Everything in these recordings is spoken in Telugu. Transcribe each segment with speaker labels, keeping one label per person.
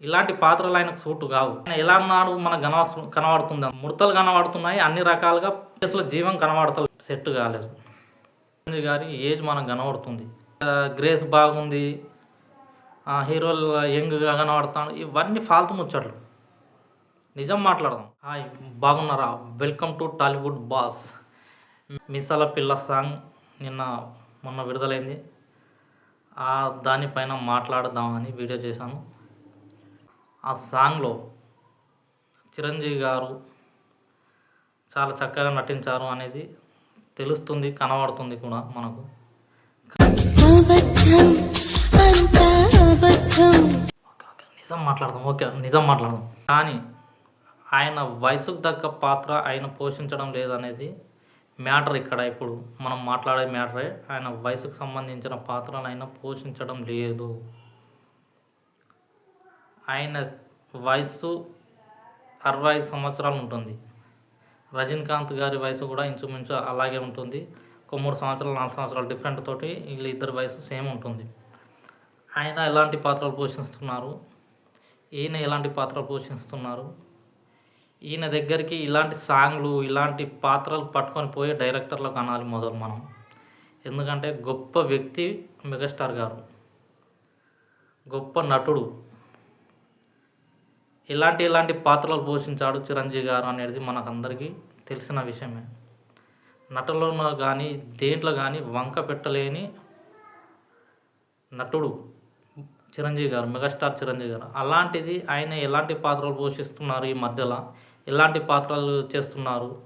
Speaker 1: ఇలాంటి పాత్రలు ఆయనకు సూటు కావు. ఆయన ఎలా ఉన్నాడు మన కనవ కనబడుతుంది ముడతలు కనబడుతున్నాయి అన్ని రకాలుగా ఫేస్లో జీవం కనబడతలు సెట్ కాలేదు. గారి ఏజ్ మనకు కనబడుతుంది గ్రేస్ బాగుంది హీరోలు యంగ్గా కనబడతాను ఇవన్నీ ఫాల్తు ముచ్చట్లు. నిజం మాట్లాడదాం. హాయ్ బాగున్నారా? Welcome to Tollywood boss. Misala Pilla song నిన్న మొన్న విడుదలైంది. ఆ దానిపైన మాట్లాడదామని వీడియో చేశాను. ఆ సాంగ్లో చిరంజీవి గారు చాలా చక్కగా నటించారు అనేది తెలుస్తుంది కనబడుతుంది కూడా మనకు. నిజం మాట్లాడదాం ఓకే. నిజం మాట్లాడదాం. కానీ ఆయన వయసుకు తగ్గ పాత్ర ఆయన పోషించడం లేదనేది మ్యాటర్ ఇక్కడ. ఇప్పుడు మనం మాట్లాడే మ్యాటరే ఆయన వయసుకు సంబంధించిన పాత్రను ఆయన పోషించడం లేదు. ఆయన వయసు అరవై ఐదు సంవత్సరాలు ఉంటుంది. రజనీకాంత్ గారి వయసు కూడా ఇంచుమించు అలాగే ఉంటుంది. ఒక మూడు సంవత్సరాలు నాలుగు సంవత్సరాలు డిఫరెంట్ తోటి వీళ్ళ ఇద్దరి వయసు సేమ్ ఉంటుంది. ఆయన ఎలాంటి పాత్రలు పోషిస్తున్నారు? ఈయన ఎలాంటి పాత్రలు పోషిస్తున్నారు? ఈయన దగ్గరికి ఇలాంటి సాంగ్లు ఇలాంటి పాత్రలు పట్టుకొని పోయే డైరెక్టర్లకు అనాలి మొదలు మనం. ఎందుకంటే గొప్ప వ్యక్తి మెగాస్టార్ గారు. గొప్ప నటుడు. ఎలాంటి ఎలాంటి పాత్రలు పోషించాడు చిరంజీవి గారు అనేది మనకందరికీ తెలిసిన విషయమే. నటనలో కానీ దేంట్లో కానీ వంక పెట్టలేని నటుడు చిరంజీవి గారు మెగాస్టార్ చిరంజీవి గారు. అలాంటిది ఆయన ఎలాంటి పాత్రలు పోషిస్తున్నారు ఈ మధ్యలో? ఎలాంటి పాత్రలు చేస్తున్నారు?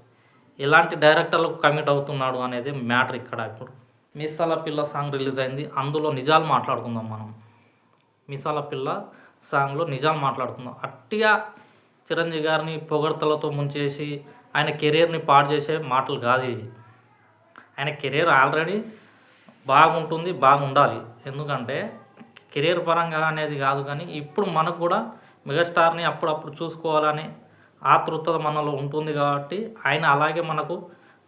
Speaker 1: ఎలాంటి డైరెక్టర్లకు కమిట్ అవుతున్నాడు అనేది మ్యాటర్ ఇక్కడ ఇప్పుడు. మిస్సాల పిల్ల సాంగ్ రిలీజ్ అయింది. అందులో నిజాలు మాట్లాడుకుందాం మనం. మిసాల పిల్ల సాంగ్లో నిజాలు మాట్లాడుకుందాం. అట్టిగా చిరంజీవి గారిని పొగడ్తలతో ముంచేసి ఆయన కెరీర్ని పాడు చేసే మాటలు కాదు ఇవి. ఆయన కెరీర్ ఆల్రెడీ బాగుంటుంది బాగుండాలి. ఎందుకంటే కెరీర్ పరంగా అనేది కాదు కానీ ఇప్పుడు మనకు కూడా మెగాస్టార్ని అప్పుడప్పుడు చూసుకోవాలని ఆతృత మనలో ఉంటుంది కాబట్టి ఆయన అలాగే మనకు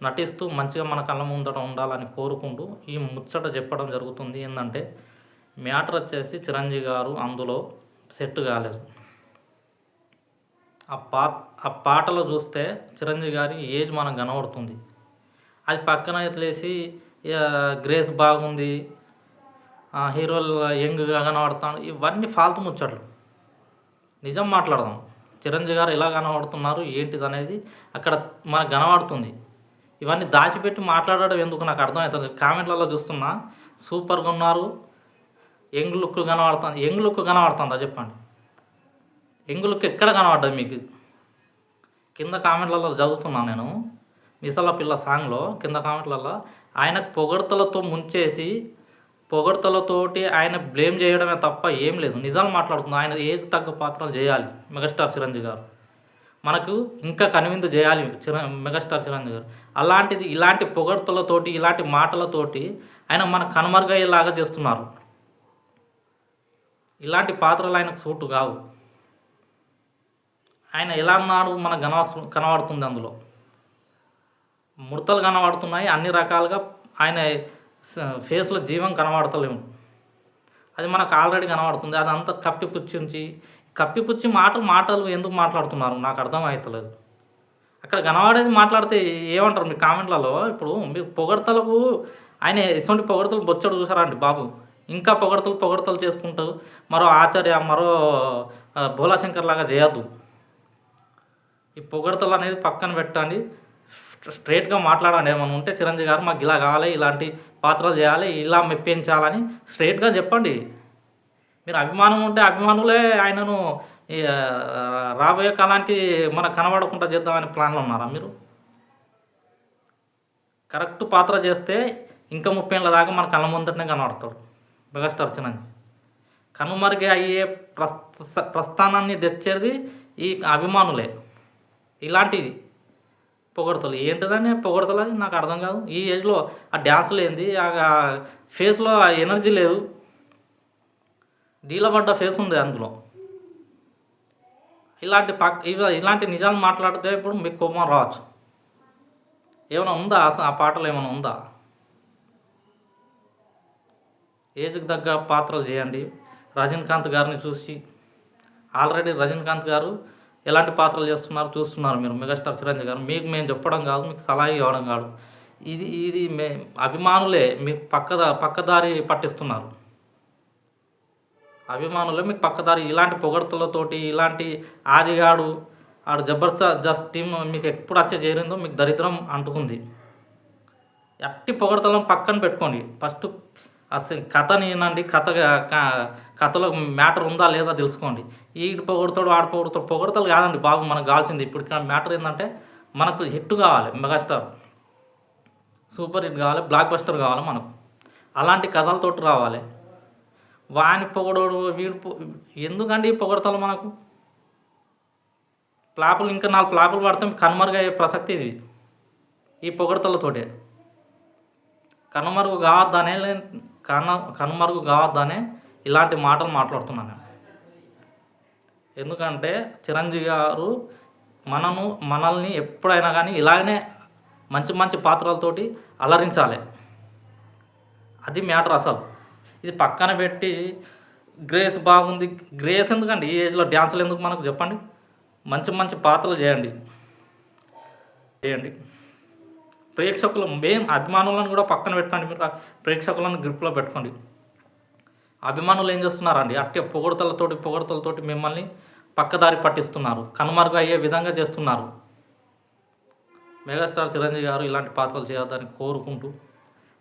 Speaker 1: నటిస్తూ మంచిగా మన కళ్ళ ముందట ఉండాలని కోరుకుంటూ ఈ ముచ్చట చెప్పడం జరుగుతుంది. ఏంటంటే మ్యాటర్ వచ్చేసి చిరంజీవి గారు అందులో సెట్ కాలేదు. ఆ పా ఆ పాటలో చూస్తే చిరంజీవి గారి ఏజ్ మనకు కనబడుతుంది. అది పక్కన ఎట్లేసి గ్రేస్ బాగుంది హీరోలు యంగ్గా కనబడతాను ఇవన్నీ ఫాల్తు ముచ్చట్లు. నిజం మాట్లాడదాం. చిరంజీవి గారు ఎలా కనబడుతున్నారు ఏంటిది అనేది అక్కడ మనకు కనబడుతుంది. ఇవన్నీ దాచిపెట్టి మాట్లాడడం ఎందుకు నాకు అర్థమవుతుంది. కామెంట్లలో చూస్తున్నా సూపర్గా ఉన్నారు. యంగ్ లుక్ కనబడుతుంది యంగ్ లుక్ కనబడుతుందా చెప్పండి. యంగ్ లుక్ ఎక్కడ కనబడ్డది మీకు? కింద కామెంట్లలో చదువుతున్నాను నేను. మిసల పిల్ల సాంగ్లో కింద కామెంట్లలో ఆయన పొగడ్తలతో ముంచేసి పొగడ్తలతోటి ఆయన బ్లేమ్ చేయడమే తప్ప ఏం లేదు. నిజాలు మాట్లాడుతుంది ఆయన ఏజ్ తగ్గ పాత్రలు చేయాలి. మెగాస్టార్ చిరంజీవి గారు. మనకు ఇంకా కనువిందు చేయాలి చిర మెగాస్టార్ చిరంజీవి గారు. అలాంటిది ఇలాంటి పొగడ్తలతోటి ఇలాంటి మాటలతోటి ఆయన మన కనుమరుగయ్యేలాగా చేస్తున్నారు. ఇలాంటి పాత్రలు ఆయనకు సూటు కావు. ఆయన ఎలా ఉన్నాడు మన కన కనబడుతుంది అందులో. ముడతలు కనబడుతున్నాయి అన్ని రకాలుగా ఆయన ఫేస్లో జీవం కనబడతలేము. అది మనకు ఆల్రెడీ కనబడుతుంది. అదంతా కప్పిపుచ్చించి కప్పిపుచ్చి మాటలు మాటలు ఎందుకు మాట్లాడుతున్నారు? నాకు అర్థం అవుతలేదు అక్కడ కనబడేది మాట్లాడితే ఏమంటారు మీ కామెంట్లలో? ఇప్పుడు మీరు పొగడతలకు ఆయన ఇటువంటి పొగడతలు బొచ్చడు చూసారా అండి బాబు? ఇంకా పొగడతలు పొగడతలు చేసుకుంటావు మరో ఆచార్య మరో భోలాశంకర్ లాగా చేయొద్దు. ఈ పొగడతలు అనేది పక్కన పెట్టండి. స్ట్రేట్గా మాట్లాడండి. ఏమైనా ఉంటే చిరంజీవి గారు మాకు ఇలా కావాలి ఇలాంటి పాత్రలు చేయాలి ఇలా మెప్పించాలని స్ట్రేట్గా చెప్పండి. మీరు అభిమానం ఉంటే అభిమానులే ఆయనను రాబోయే కాలానికి మనకు కనబడకుండా చేద్దామని ప్లాన్లు ఉన్నారా మీరు? కరెక్ట్ పాత్ర చేస్తే ఇంకా ముప్పై ఏళ్ళ దాకా మన కళ్ళ ముందటనే కనబడతాడు. మెగాస్టార్ చిరంజీవి కనుమరుగే అయ్యే ప్రస్థ ప్రస్థానాన్ని తెచ్చేది ఈ అభిమానులే. ఇలాంటివి పొగడతలు. ఏంటిదని పొగడతలు అది? నాకు అర్థం కాదు. ఈ ఏజ్లో ఆ డ్యాన్స్ లేనిది ఆ ఫేస్లో ఆ ఎనర్జీ లేదు. డీలబడ్డ ఫేస్ ఉంది అందులో. ఇలాంటి పక్ ఇలాంటి నిజాలు మాట్లాడితే ఇప్పుడు మీకు కోపం రావచ్చు. ఏమైనా ఉందా? ఆ పాటలు ఏమైనా ఉందా? ఏజ్కి తగ్గ పాత్రలు చేయండి. రజనీకాంత్ గారిని చూసి ఆల్రెడీ రజనీకాంత్ గారు ఎలాంటి పాత్రలు చేస్తున్నారు చూస్తున్నారు మీరు. మెగాస్టార్ చిరంజీవి గారు. మీకు మేము చెప్పడం కాదు మీకు సలహా ఇవ్వడం కాదు. ఇది ఇది మే అభిమానులే మీకు పక్కద పక్కదారి పట్టిస్తున్నారు. అభిమానులే మీకు పక్కదారి. ఇలాంటి పొగడతలతోటి ఇలాంటి ఆదిగాడు ఆడు జబర్దస్త్ టీం మీకు ఎప్పుడు వచ్చే చేరిందో మీకు దరిద్రం అంటుకుంది. ఎట్టి పొగడతలను పక్కన పెట్టుకోండి. ఫస్ట్ అసలు కథని వినండి కథ కథలో మ్యాటర్ ఉందా లేదా తెలుసుకోండి. ఈడు పొగడతాడు ఆడు పొగడతాడు పొగడతలు కాదండి బాబు మనకు కావాల్సింది. ఇప్పుడు మ్యాటర్ ఏంటంటే మనకు హిట్ కావాలి మెగాస్టార్. సూపర్ హిట్ కావాలి బ్లాక్ బస్టర్ కావాలి మనకు. అలాంటి కథలతోటి రావాలి. వాని పొగడోడు వీడు ఎందుకండి ఈ పొగడతలు మనకు? ప్లాపులు ఇంకా నాలుగు ప్లాపులు పడితే కనుమరుగయ్యే ప్రసక్తి ఇది. ఈ పొగడతలతోటే. కనుమరుగు కావద్దనే కన కనుమరుగు కావద్దనే ఇలాంటి మాటలు మాట్లాడుతున్నాను నేను. ఎందుకంటే చిరంజీవి గారు మనను మనల్ని ఎప్పుడైనా కానీ ఇలాగనే మంచి మంచి పాత్రలతోటి అలరించాలి. అది మ్యాటర్ అసలు. ఇది పక్కన పెట్టి గ్రేస్ బాగుంది. గ్రేస్ ఎందుకండి? ఈ ఏజ్లో డ్యాన్సులు ఎందుకు మనకు చెప్పండి? మంచి మంచి పాత్రలు చేయండి. చేయండి. ప్రేక్షకులు మెయిన్ అభిమానులను కూడా పక్కన పెట్టండి మీరు. ప్రేక్షకులను గ్రిప్లో పెట్టుకోండి. అభిమానులు ఏం చేస్తున్నారండి? అట్టే పొగడతలతోటి పొగడతలతోటి మిమ్మల్ని పక్కదారి పట్టిస్తున్నారు. కనుమరుగు అయ్యే విధంగా చేస్తున్నారు. మెగాస్టార్ చిరంజీవి గారు ఇలాంటి పాత్రలు చేయాలని కోరుకుంటూ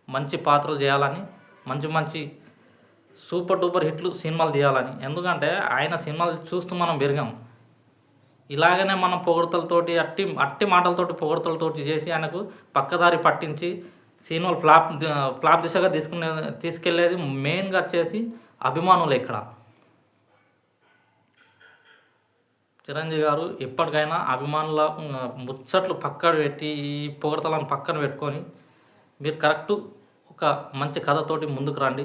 Speaker 1: మంచి పాత్రలు చేయాలని మంచి మంచి సూపర్ డూపర్ హిట్లు సినిమాలు తీయాలని. ఎందుకంటే ఆయన సినిమాలు చూస్తూ మనం పెరిగాం. ఇలాగనే మనం పొగడతలతోటి అట్టి అట్టి మాటలతోటి పొగడతలతోటి చేసి ఆయనకు పక్కదారి పట్టించి సినిమాలు ఫ్లాప్ ఫ్లాప్ దిశగా తీసుకునే తీసుకెళ్ళేది మెయిన్గా వచ్చేసి అభిమానులు ఇక్కడ. చిరంజీవి గారు ఎప్పటికైనా అభిమానుల ముచ్చట్లు పక్కన పెట్టి ఈ పొగడతలను పక్కన పెట్టుకొని మీరు కరెక్ట్ ఒక మంచి కథతోటి ముందుకు రండి.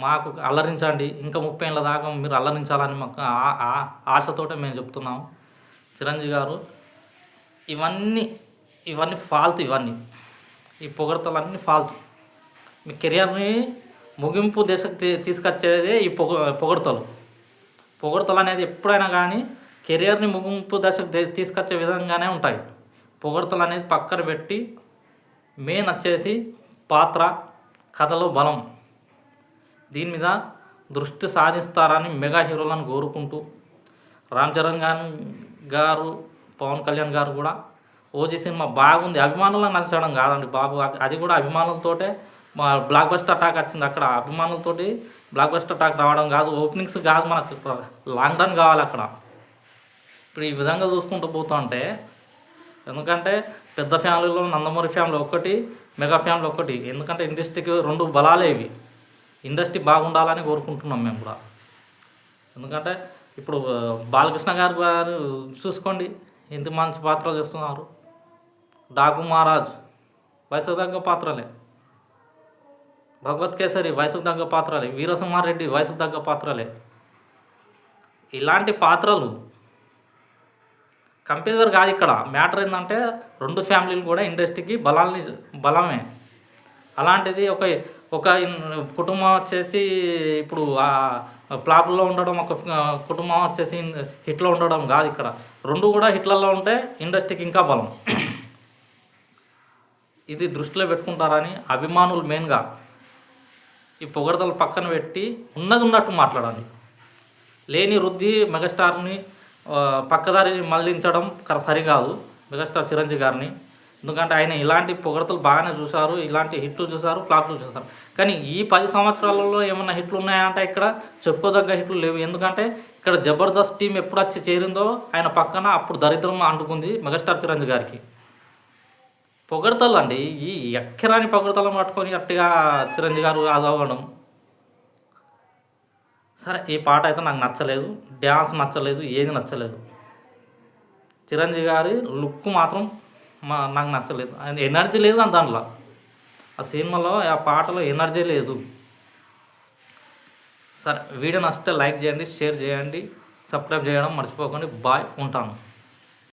Speaker 1: మాకు అల్లరించండి. ఇంకా ముప్పై ఏళ్ళ దాకా మీరు అల్లరించాలని మాకు ఆ- ఆ- ఆశతోటే మేము చెప్తున్నాము చిరంజీవి గారు ఇవన్నీ ఇవన్నీ ఫాల్తు ఇవన్నీ. ఈ పొగడతలన్నీ ఫాల్తు. మీ కెరియర్ని ముగింపు దశకు తీ- తీసుకొచ్చేదే ఈ పొగ పొగడతలు. పొగడతలు అనేది ఎప్పుడైనా కానీ కెరియర్ని ముగింపు దశకు తీసుకొచ్చే విధంగానే ఉంటాయి. పొగడతలు అనేది పక్కన పెట్టి మెయిన్ వచ్చేసి పాత్ర కథలో బలం. దీని మీద దృష్టి సాధిస్తారని మెగా హీరోలను కోరుకుంటూ రామ్ చరణ్ గారు గారు పవన్ కళ్యాణ్ గారు కూడా ఓజీ సినిమా బాగుంది. అభిమానులను నచ్చడం కాదండి బాబు. అది- కూడా అభిమానులతోటే మా బ్లాక్ బస్టర్ అటాక్ వచ్చింది అక్కడ. అభిమానులతోటి బ్లాక్ బస్టర్ అటాక్ రావడం కాదు. ఓపెనింగ్స్ కాదు మనకు. లాంగ్ రన్ కావాలి అక్కడ. ఇప్పుడు ఈ విధంగా చూసుకుంటూ పోతుంటే ఎందుకంటే పెద్ద ఫ్యామిలీలో నందమూరి ఫ్యామిలీ ఒకటి మెగా ఫ్యామిలీ ఒకటి ఎందుకంటే ఇండస్ట్రీకి రెండు బలాలేవి ఇండస్ట్రీ బాగుండాలని కోరుకుంటున్నాం మేము కూడా. ఎందుకంటే ఇప్పుడు బాలకృష్ణ గారు గారు చూసుకోండి ఎంత మంచి పాత్రలు చేస్తున్నారు. డాకు మహారాజ్ వయసు తగ్గ పాత్రలే. భగవత్ కేసరి వయసుకు తగ్గ పాత్రలే. వీరసింహారెడ్డి రెడ్డి వయసుకు తగ్గ పాత్రలే. ఇలాంటి పాత్రలు కంపేజర్ కాదు ఇక్కడ. మ్యాటర్ ఏంటంటే రెండు ఫ్యామిలీలు కూడా ఇండస్ట్రీకి బలాల్ని బలమే. అలాంటిది ఒక ఒక కుటుంబం వచ్చేసి ఇప్పుడు ఆ ఫ్లాప్లో ఉండడం ఒక కుటుంబం వచ్చేసి హిట్లో ఉండడం కాదు ఇక్కడ. రెండు కూడా హిట్లలో ఉంటే ఇండస్ట్రీకి ఇంకా బలం. ఇది దృష్టిలో పెట్టుకుంటారని అభిమానులు మెయిన్గా ఈ పొగడతలు పక్కన పెట్టి ఉన్నది ఉన్నట్టు మాట్లాడాలి. లేని వృద్ధి మెగాస్టార్ని పక్కదారిని పక్కదారి సరికాదు. మెగాస్టార్ చిరంజీవి గారిని. ఎందుకంటే ఆయన ఇలాంటి పొగడతలు బాగానే చూశారు ఇలాంటి హిట్లు చూశారు ఫ్లాప్లు చూశారు. కానీ ఈ పది సంవత్సరాలలో ఏమన్నా హిట్లు ఉన్నాయంటే ఇక్కడ? చెప్పుకోదగ్గ హిట్లు లేవు. ఎందుకంటే ఇక్కడ జబర్దస్త్ టీం ఎప్పుడు వచ్చి చేరిందో ఆయన పక్కన అప్పుడు దరిద్రం అంటుకుంది మెగాస్టార్ చిరంజీవి గారికి. పొగడతలు అండి ఈ ఎక్కరాని పొగడతలు పట్టుకొని గట్టిగా చిరంజీవి గారు అదవ్వడం సరే ఈ పాట అయితే నాకు నచ్చలేదు డ్యాన్స్ నచ్చలేదు ఏది నచ్చలేదు. చిరంజీవి గారి లుక్ మాత్రం మా నాకు నచ్చలేదు. ఆయన ఎనర్జీ లేదు అని దాంట్లో ఆ సినిమాలో ఆ పాటలో ఎనర్జీ లేదు. సరే వీడియో నచ్చితే లైక్ చేయండి షేర్ చేయండి సబ్స్క్రైబ్ చేయడం మర్చిపోకండి. బాయ్ ఉంటాను.